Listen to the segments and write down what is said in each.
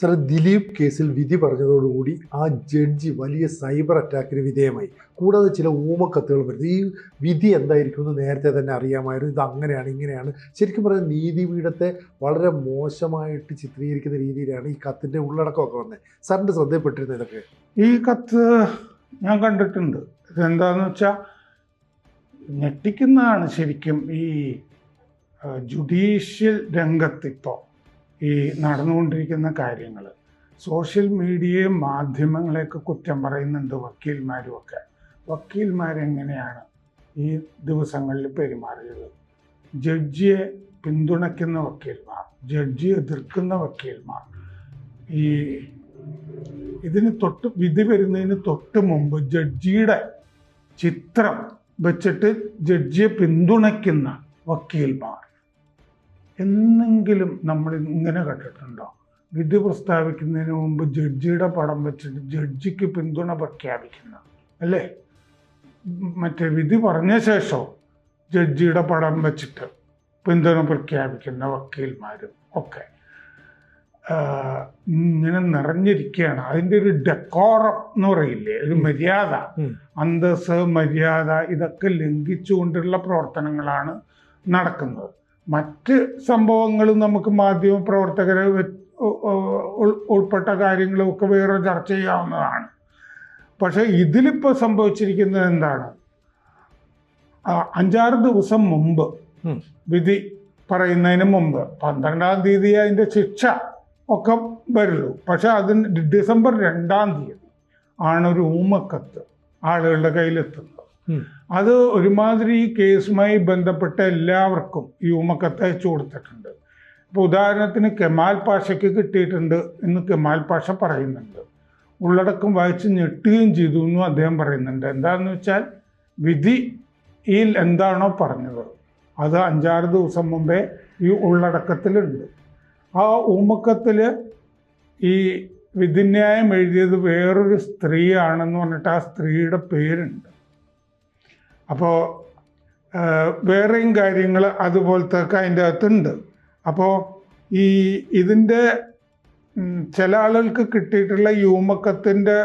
Sir Dileep കേസിൽ വിധി പറഞ്ഞതോടുകൂടി ആ ജഡ്ജി വലിയ സൈബർ അറ്റാക്കിന് വിധേയമായി. കൂടാതെ ചില ഊമക്കത്തുകൾ വരുന്നു. ഈ വിധി എന്തായിരിക്കും എന്ന് നേരത്തെ തന്നെ അറിയാമായിരുന്നു. ഇത് അങ്ങനെയാണ് ഇങ്ങനെയാണ്. ശരിക്കും പറഞ്ഞാൽ നീതിപീഠത്തെ വളരെ മോശമായിട്ട് ചിത്രീകരിക്കുന്ന രീതിയിലാണ് ഈ കത്തിന്റെ ഉള്ളടക്കമൊക്കെ വന്നത്. സാറിന്റെ ശ്രദ്ധയിൽപ്പെട്ടിരുന്നത് ഇതൊക്കെ? ഈ കത്ത് ഞാൻ കണ്ടിട്ടുണ്ട്. ഇതെന്താന്ന് വെച്ചാൽ ഞെട്ടിക്കുന്നതാണ് ശരിക്കും ഈ ജുഡീഷ്യൽ രംഗത്തിപ്പോൾ ഈ നടന്നുകൊണ്ടിരിക്കുന്ന കാര്യങ്ങൾ. സോഷ്യൽ മീഡിയയും മാധ്യമങ്ങളെയൊക്കെ കുറ്റം പറയുന്നുണ്ട് വക്കീൽമാരും ഒക്കെ വക്കീൽമാരെങ്ങനെയാണ് ഈ ദിവസങ്ങളിൽ പെരുമാറിയത്? ജഡ്ജിയെ പിന്തുണയ്ക്കുന്ന വക്കീൽമാർ ജഡ്ജിയെ എതിർക്കുന്ന വക്കീൽമാർ. ഈ ഇതിന് തൊട്ട് വിധി വരുന്നതിന് തൊട്ട് മുമ്പ് ജഡ്ജിയുടെ ചിത്രം വെച്ചിട്ട് ജഡ്ജിയെ പിന്തുണയ്ക്കുന്ന വക്കീൽമാർ. എന്നെങ്കിലും നമ്മൾ ഇങ്ങനെ കണ്ടിട്ടുണ്ടോ? വിധി പ്രസ്താവിക്കുന്നതിന് മുമ്പ് ജഡ്ജിയുടെ പടം വെച്ചിട്ട് ജഡ്ജിക്ക് പിന്തുണ പ്രഖ്യാപിക്കുന്ന അല്ലേ? മറ്റേ വിധി പറഞ്ഞ ശേഷം ജഡ്ജിയുടെ പടം വെച്ചിട്ട് പിന്തുണ പ്രഖ്യാപിക്കുന്ന വക്കീൽമാരും ഒക്കെ ഇങ്ങനെ നിറഞ്ഞിരിക്കുകയാണ്. അതിന്റെ ഒരു ഡെക്കോറം എന്ന് പറയില്ലേ? ഒരു മര്യാദ. അന്തസ് മര്യാദ ഇതൊക്കെ ലംഘിച്ചുകൊണ്ടുള്ള പ്രവർത്തനങ്ങളാണ് നടക്കുന്നത്. മറ്റ് സംഭവങ്ങളും നമുക്ക് മാധ്യമ പ്രവർത്തകരെ ഉൾപ്പെട്ട കാര്യങ്ങളൊക്കെ വേറെ ചർച്ച ചെയ്യാവുന്നതാണ് പക്ഷേ ഇതിലിപ്പോൾ സംഭവിച്ചിരിക്കുന്നത് എന്താണ് അഞ്ചാറ് ദിവസം മുമ്പ്. വിധി പറയുന്നതിന് മുമ്പ് പന്ത്രണ്ടാം തീയതി അതിന്റെ ശിക്ഷ ഒക്കെ വരുള്ളൂ പക്ഷെ അതിന് ഡിസംബർ രണ്ടാം തീയതി ആണ് ഒരു ഊമക്കത്ത് ആളുകളുടെ കയ്യിലെത്തുന്നത്. അത് ഒരുമാതിരി കേസുമായി ബന്ധപ്പെട്ട എല്ലാവർക്കും ഈ ഉമക്കത്ത് അയച്ചു കൊടുത്തിട്ടുണ്ട്. ഇപ്പോൾ ഉദാഹരണത്തിന് കെമാൽ പാഷയ്ക്ക് കിട്ടിയിട്ടുണ്ട് എന്ന് കെമാൽ പാഷ പറയുന്നുണ്ട്. ഉള്ളടക്കം വായിച്ച് ഞെട്ടുകയും ചെയ്തു എന്നും അദ്ദേഹം പറയുന്നുണ്ട്. എന്താണെന്ന് വെച്ചാൽ വിധിയിൽ എന്താണോ പറഞ്ഞത്. അത് അഞ്ചാറ് ദിവസം മുമ്പേ ഈ ഉള്ളടക്കത്തിലുണ്ട്. ആ ഊമക്കത്തിൽ ഈ വിധിന്യായം എഴുതിയത് വേറൊരു സ്ത്രീയാണെന്ന് പറഞ്ഞിട്ട് ആ സ്ത്രീയുടെ പേരുണ്ട്. അപ്പോൾ വേറെയും കാര്യങ്ങൾ അതുപോലത്തെ ഒക്കെ അതിന്റെ അകത്തുണ്ട്. അപ്പോൾ ഈ ഇതിന്റെ ചില ആളുകൾക്ക് കിട്ടിയിട്ടുള്ള യൂമക്കത്തിന്റെ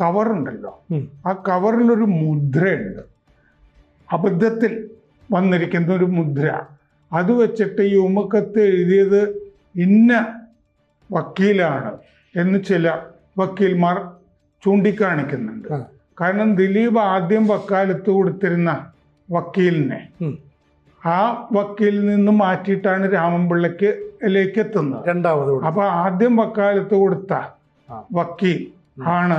കവറുണ്ടല്ലോ. ആ കവറിലൊരു മുദ്രയുണ്ട്. അബദ്ധത്തിൽ വന്നിരിക്കുന്ന ഒരു മുദ്ര. അത് വെച്ചിട്ട് യൂമക്കത്ത് എഴുതിയത് ഇന്ന വക്കീലാണ് എന്ന് ചില വക്കീൽമാർ ചൂണ്ടിക്കാണിക്കുന്നുണ്ട്. കാരണം ദിലീപ് ആദ്യം വക്കാലത്ത് കൊടുത്തിരുന്ന വക്കീലിനെ ആ വക്കീലിൽ നിന്ന് മാറ്റിയിട്ടാണ് രാമൻപിള്ളയ്ക്ക് ലേക്ക് എത്തുന്നത് രണ്ടാമത്. അപ്പൊ ആദ്യം വക്കാലത്ത് കൊടുത്ത. വക്കീൽ ആണ്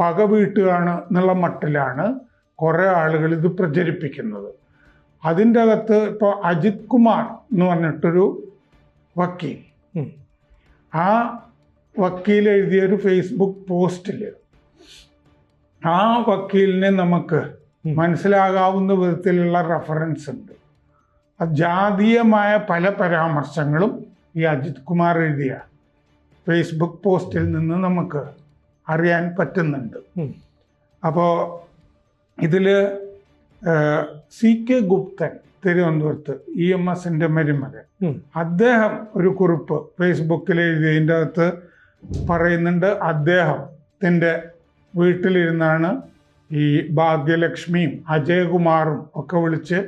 പക വീട്ടുകയാണ് എന്നുള്ള മട്ടിലാണ് കുറെ ആളുകൾ ഇത് പ്രചരിപ്പിക്കുന്നത് അതിന്റെ അകത്ത് ഇപ്പോൾ അജിത് കുമാർ എന്ന് പറഞ്ഞിട്ടൊരു വക്കീൽ. ആ വക്കീൽ എഴുതിയ ഒരു ഫേസ്ബുക്ക് പോസ്റ്റിൽ ആ വക്കീലിനെ നമുക്ക്. മനസ്സിലാകാവുന്ന വിധത്തിലുള്ള റെഫറൻസ് ഉണ്ട്. ആ ജാതീയമായ പല പരാമർശങ്ങളും ഈ അജിത് കുമാർ എഴുതിയ ഫേസ്ബുക്ക് പോസ്റ്റിൽ നിന്ന് നമുക്ക് അറിയാൻ പറ്റുന്നുണ്ട്. അപ്പോൾ ഇതിൽ സി കെ ഗുപ്തൻ തിരുവനന്തപുരത്ത് ഇ എം എസിന്റെ മരുമകൻ. അദ്ദേഹം ഒരു കുറിപ്പ് ഫേസ്ബുക്കിൽ എഴുതിയതിന്റെ അകത്ത് പറയുന്നുണ്ട്. അദ്ദേഹത്തിന്റെ വീട്ടിലിരുന്നാണ് ഈ ഭാഗ്യലക്ഷ്മിയും അജയകുമാറും ഒക്കെ വിളിച്ച്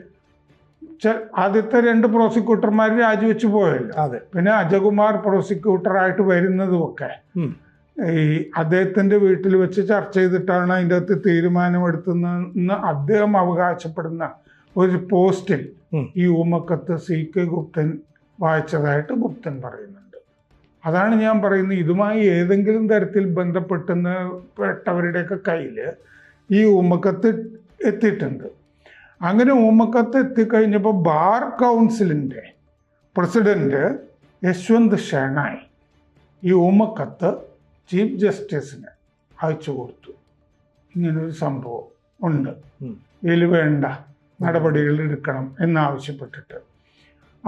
ആദ്യത്തെ രണ്ട് പ്രോസിക്യൂട്ടർമാർ രാജിവെച്ച് പോയല്ലോ. അതെ. പിന്നെ അജയകുമാർ പ്രോസിക്യൂട്ടറായിട്ട് വരുന്നതുമൊക്കെ ഒക്കെ ഈ അദ്ദേഹത്തിന്റെ വീട്ടിൽ വെച്ച് ചർച്ച ചെയ്തിട്ടാണ് അതിന്റെ അകത്ത് തീരുമാനമെടുത്തതെന്ന് അദ്ദേഹം അവകാശപ്പെടുന്ന ഒരു പോസ്റ്റിൽ ഈ ഊമക്കത്ത് സി കെ ഗുപ്തൻ വായിച്ചതായിട്ട് ഗുപ്തൻ പറയുന്നുണ്ട്. അതാണ് ഞാൻ പറയുന്നത്. ഇതുമായി ഏതെങ്കിലും തരത്തിൽ ബന്ധപ്പെട്ടുന്ന പെട്ടവരുടെയൊക്കെ കയ്യിൽ ഈ ഉമ്മക്കത്ത് എത്തിയിട്ടുണ്ട്. അങ്ങനെ ഉമ്മക്കത്ത് എത്തിക്കഴിഞ്ഞപ്പോൾ ബാർ കൗൺസിലിന്റെ പ്രസിഡന്റ് യശ്വന്ത് ഷെണായി ഈ ഉമ്മക്കത്ത് ചീഫ് ജസ്റ്റിസിന് അയച്ചു കൊടുത്തു. ഇങ്ങനൊരു സംഭവം ഉണ്ട്. ഇതിൽ വേണ്ട നടപടികൾ എടുക്കണം എന്നാവശ്യപ്പെട്ടിട്ട്.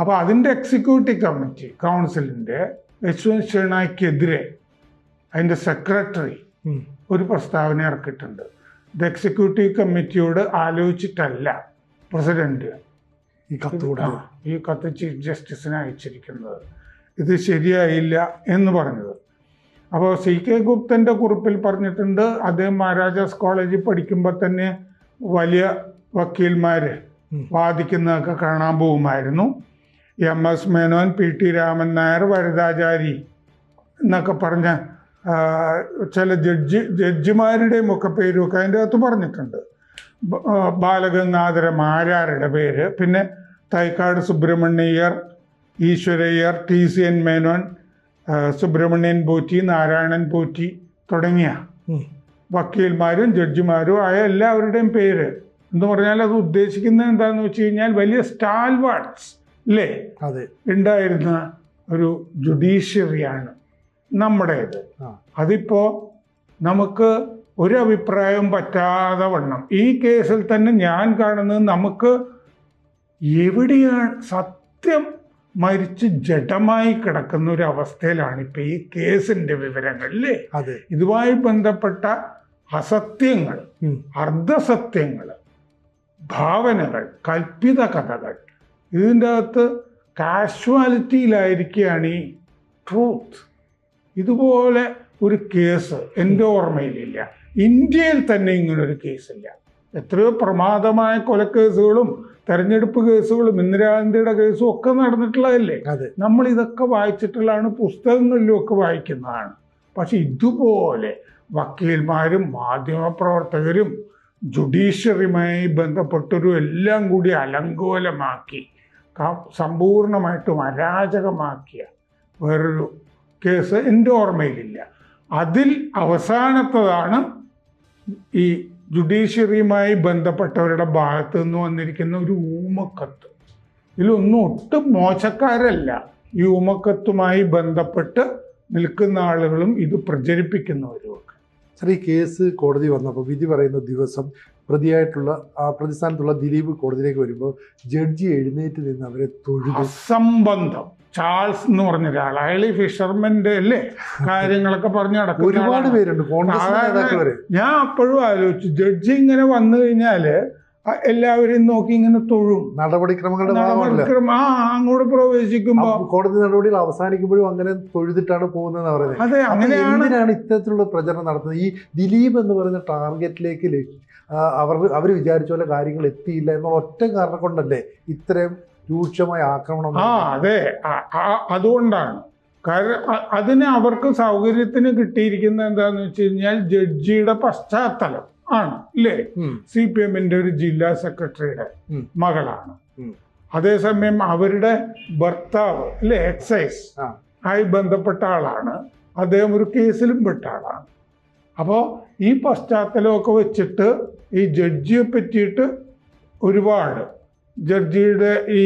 അപ്പോൾ അതിന്റെ എക്സിക്യൂട്ടീവ് കമ്മിറ്റി കൗൺസിലിന്റെ യശ്വന്ത് ശരണായിക്കെതിരെ അതിന്റെ സെക്രട്ടറി ഒരു പ്രസ്താവന ഇറക്കിയിട്ടുണ്ട്. ഇത് എക്സിക്യൂട്ടീവ് കമ്മിറ്റിയോട് ആലോചിച്ചിട്ടല്ല പ്രസിഡന്റ്. ഈ കത്ത് കൊടുത്തത് ഈ കത്ത് ചീഫ് ജസ്റ്റിസിന് അയച്ചിരിക്കുന്നത്. ഇത് ശരിയായില്ല എന്ന് പറഞ്ഞത്. അപ്പോൾ സി കെ ഗുപ്തന്റെ കുറിപ്പിൽ പറഞ്ഞിട്ടുണ്ട് അദ്ദേഹം മഹാരാജാസ് കോളേജിൽ പഠിക്കുമ്പോൾ തന്നെ വലിയ വക്കീൽമാർ വാദിക്കുന്നതൊക്കെ കാണാൻ പോകുമായിരുന്നു. M S Menon P T Raman Nair Varadachari എന്നൊക്കെ പറഞ്ഞ ചില ജഡ്ജി ജഡ്ജിമാരുടെയും ഒക്കെ പേരുമൊക്കെ അതിന്റെ അകത്ത് പറഞ്ഞിട്ടുണ്ട്. ബാലഗംഗാധര മാരാരുടെ പേര് പിന്നെ Thycaud Subramaniyayyar Eswarayyar T C N Menon Subramanian Potti Narayanan Potti തുടങ്ങിയ വക്കീൽമാരും ജഡ്ജിമാരും ആയ എല്ലാവരുടെയും പേര്. എന്ന് പറഞ്ഞാൽ അത് ഉദ്ദേശിക്കുന്നത് എന്താണെന്ന് വെച്ച് കഴിഞ്ഞാൽ വലിയ സ്റ്റാൽവാർഡ്സ് അല്ലേ അതെ. ഉണ്ടായിരുന്ന ഒരു ജുഡീഷ്യറിയാണ് നമ്മുടേത്. അതിപ്പോ നമുക്ക് ഒരു അഭിപ്രായവും പറ്റാതെ വണ്ണം. ഈ കേസിൽ തന്നെ ഞാൻ കാണുന്നത് നമുക്ക് എവിടെയാണ് സത്യം മരിച്ച് ജഡമായി കിടക്കുന്ന ഒരു അവസ്ഥയിലാണ് ഇപ്പൊ ഈ കേസിന്റെ വിവരങ്ങൾ അല്ലേ അതെ. ഇതുമായി ബന്ധപ്പെട്ട അസത്യങ്ങൾ. അർദ്ധസത്യങ്ങൾ ഭാവനകൾ കൽപ്പിത കഥകൾ ഇതിന്റെ അകത്ത് കാഷ്വാലിറ്റിയിലായിരിക്കുകയാണ് ഈ ട്രൂത്ത്. ഇതുപോലെ ഒരു കേസ് എന്റെ ഓർമ്മയിലില്ല. ഇന്ത്യയിൽ തന്നെ ഇങ്ങനൊരു കേസില്ല. എത്രയോ പ്രമാദമായ കൊലക്കേസുകളും തെരഞ്ഞെടുപ്പ് കേസുകളും ഇന്ദിരാഗാന്ധിയുടെ കേസും ഒക്കെ നടന്നിട്ടുള്ളതല്ലേ? അതെ. നമ്മൾ ഇതൊക്കെ വായിച്ചിട്ടുള്ളതാണ് പുസ്തകങ്ങളിലും ഒക്കെ വായിക്കുന്നതാണ്. പക്ഷെ ഇതുപോലെ വക്കീൽമാരും മാധ്യമപ്രവർത്തകരും ജുഡീഷ്യറിയുമായി ബന്ധപ്പെട്ടൊരു എല്ലാം കൂടി അലങ്കോലമാക്കി സമ്പൂർണമായിട്ടും അരാജകമാക്കിയ വേറൊരു കേസ് എന്റെ ഓർമ്മയിലില്ല. അതിൽ അവസാനത്തതാണ് ഈ ജുഡീഷ്യറിയുമായി ബന്ധപ്പെട്ടവരുടെ ഭാഗത്ത് നിന്ന് വന്നിരിക്കുന്ന ഒരു ഊമക്കത്ത്. ഇതിലൊന്നും ഒട്ടും മോശക്കാരല്ല. ഈ ഊമക്കത്തുമായി ബന്ധപ്പെട്ട് നിൽക്കുന്ന ആളുകളും ഇത് പ്രചരിപ്പിക്കുന്നവരും ഒക്കെ സാർ ഈ കേസ് കോടതി വന്നപ്പോൾ വിധി പറയുന്ന ദിവസം പ്രതിയായിട്ടുള്ള ആ പ്രതിസ്ഥാനത്തുള്ള ദിലീപ് കോടതിയിലേക്ക് വരുമ്പോൾ ജഡ്ജി എഴുന്നേറ്റ് നിന്ന് അവരെ തൊഴുതു. സംബന്ധം ചാൾസ് എന്ന് പറഞ്ഞ ഒരാൾ അയാൾ ഈ ഫിഷർമെന്റ് അല്ലേ? കാര്യങ്ങളൊക്കെ പറഞ്ഞു നടക്കും ഒരുപാട് പേരുണ്ട്. കോൺഗ്രസ് ഞാൻ അപ്പോഴും ആലോചിച്ചു. ജഡ്ജി ഇങ്ങനെ വന്നു കഴിഞ്ഞാൽ എല്ലാവരെയും നോക്കി ഇങ്ങനെ തൊഴും. നടപടിക്രമങ്ങളുടെ നടപടിക്രമം ആ അങ്ങോട്ട് പ്രവേശിക്കുമ്പോ കോടതി നടപടികൾ അവസാനിക്കുമ്പോഴും അങ്ങനെ തൊഴുതിട്ടാണ് പോകുന്നത് പറയുന്നത് അതെ അങ്ങനെയാണ് ഇത്തരത്തിലുള്ള പ്രചരണം നടത്തുന്നത്? ഈ ദിലീപ് എന്ന് പറയുന്ന ടാർഗറ്റിലേക്ക് അവർ അവർ വിചാരിച്ച പോലെ കാര്യങ്ങൾ എത്തിയില്ല എന്നുള്ള ഒറ്റ കാരണം കൊണ്ടല്ലേ ഇത്രയും രൂക്ഷമായ ആക്രമണം ആ അതെ. അതുകൊണ്ടാണ്. കാരണം അതിന് അവർക്ക് സൗകര്യത്തിന് കിട്ടിയിരിക്കുന്ന എന്താന്ന് വെച്ച് കഴിഞ്ഞാൽ ജഡ്ജിയുടെ പശ്ചാത്തലം. ആണ് ഇല്ലേ ഉം. സി പി എമ്മിന്റെ ഒരു ജില്ലാ സെക്രട്ടറിയുടെ. മകളാണ് അതേസമയം അവരുടെ ഭർത്താവ് അല്ലെ എക്സൈസ് ആയി ബന്ധപ്പെട്ട ആളാണ് അദ്ദേഹം ഒരു കേസിലും പെട്ട ആളാണ് അപ്പോൾ ഈ പശ്ചാത്തലമൊക്കെ വെച്ചിട്ട് ഈ ജഡ്ജിയെ പറ്റിയിട്ട് ഒരുപാട് ജഡ്ജിയുടെ ഈ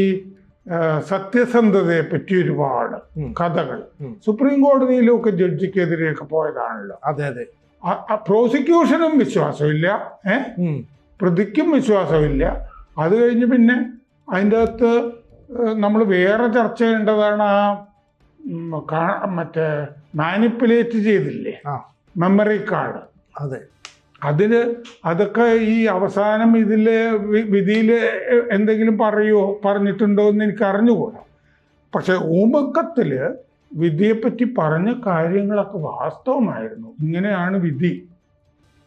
സത്യസന്ധതയെ പറ്റി ഒരുപാട്. കഥകൾ. സുപ്രീം കോടതിയിലൊക്കെ ജഡ്ജിക്കെതിരെയൊക്കെ പോയതാണല്ലോ അതെ അതെ പ്രോസിക്യൂഷനും വിശ്വാസമില്ല ഏഹ് ഉം. പ്രതിക്കും വിശ്വാസമില്ല. അത് കഴിഞ്ഞ് പിന്നെ അതിന്റെ അകത്ത് നമ്മൾ വേറെ ചർച്ച ചെയ്യേണ്ടതാണ് ആ മറ്റേ മാനിപ്പുലേറ്റ് ചെയ്തില്ലേ? മെമ്മറി കാർഡ് അതെ. അതിൽ അതൊക്കെ ഈ അവസാനം ഇതിൽ വിധിയിൽ എന്തെങ്കിലും പറയുമോ പറഞ്ഞിട്ടുണ്ടോ എന്ന് എനിക്ക് അറിഞ്ഞുകൂടാ പക്ഷെ ഊമക്കത്തിൽ വിധിയെപ്പറ്റി പറഞ്ഞ കാര്യങ്ങളൊക്കെ വാസ്തവമായിരുന്നു. ഇങ്ങനെയാണ് വിധി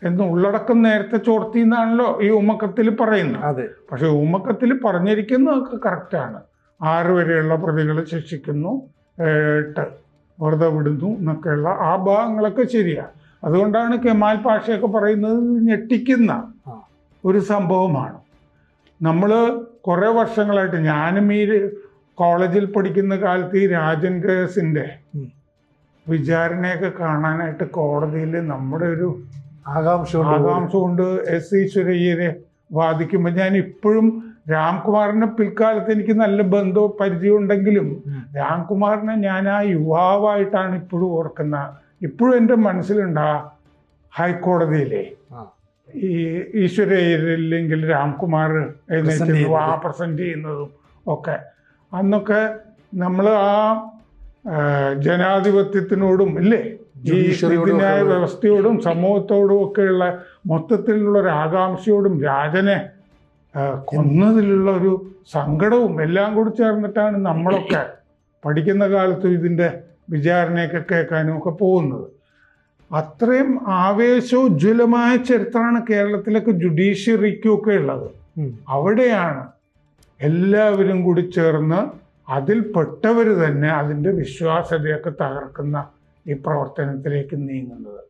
എന്ന് ഉള്ളടക്കം നേരത്തെ ചോർത്തി എന്നാണല്ലോ ഈ ഉമ്മക്കത്തിൽ പറയുന്നത്. അതെ. പക്ഷെ ഉമ്മക്കത്തിൽ പറഞ്ഞിരിക്കുന്നതൊക്കെ കറക്റ്റാണ് ആറ് വരെയുള്ള പ്രതികളെ ശിക്ഷിക്കുന്നു എട്ട് വെറുതെ വിടുന്നു എന്നൊക്കെയുള്ള ആ ഭാഗങ്ങളൊക്കെ ശരിയാണ് അതുകൊണ്ടാണ് കെമാൽ പാഷയൊക്കെ പറയുന്നത് ഞെട്ടിക്കുന്ന ഒരു സംഭവമാണ്. നമ്മൾ കുറേ വർഷങ്ങളായിട്ട് ഞാനും ഈ കോളേജിൽ പഠിക്കുന്ന കാലത്ത് ഈ രാജൻ കേസിന്റെ വിചാരണയൊക്കെ കാണാനായിട്ട് കോടതിയിൽ നമ്മുടെ ഒരു ആകാംക്ഷ ആകാംക്ഷ കൊണ്ട് എസ് ഈശ്വരയ്യരെ വാദിക്കുമ്പോൾ ഞാൻ ഇപ്പോഴും രാംകുമാറിനെ പിൽക്കാലത്ത് എനിക്ക് നല്ല ബന്ധവും പരിചയം ഉണ്ടെങ്കിലും രാംകുമാറിനെ ഞാൻ ആ യുവാവായിട്ടാണ് ഇപ്പോഴും ഓർക്കുന്ന. ഇപ്പോഴും എന്റെ മനസ്സിലുണ്ട് ആ ഹൈക്കോടതിയിലെ ഈ ഈശ്വരയ്യരില്ലെങ്കിൽ രാംകുമാർ എഴുന്നേറ്റ് ആ പ്രസന്റ് ചെയ്യുന്നതും ഒക്കെ. അന്നൊക്കെ നമ്മൾ ആ ജനാധിപത്യത്തിനോടും ഇല്ലേ? ഈ ഒക്കെ വ്യവസ്ഥയോടും സമൂഹത്തോടും ഒക്കെയുള്ള മൊത്തത്തിലുള്ള ഒരു ആകാംക്ഷയോടും രാജനെ കൊന്നതിലുള്ള ഒരു സങ്കടവും എല്ലാം കൂടി ചേർന്നിട്ടാണ് നമ്മളൊക്കെ പഠിക്കുന്ന കാലത്തും ഇതിന്റെ വിചാരണയൊക്കെ കേൾക്കാനും ഒക്കെ പോകുന്നത്. അത്രയും ആവേശോജ്വലമായ ചരിത്രമാണ് കേരളത്തിലൊക്കെ ജുഡീഷ്യറിക്കൊക്കെ ഉള്ളത്. അവിടെയാണ് എല്ലാവരും കൂടി ചേർന്ന് അതിൽപ്പെട്ടവർ തന്നെ അതിന്റെ വിശ്വാസ്യതയൊക്കെ തകർക്കുന്ന ഈ പ്രവർത്തനത്തിലേക്ക് നീങ്ങുന്നത്.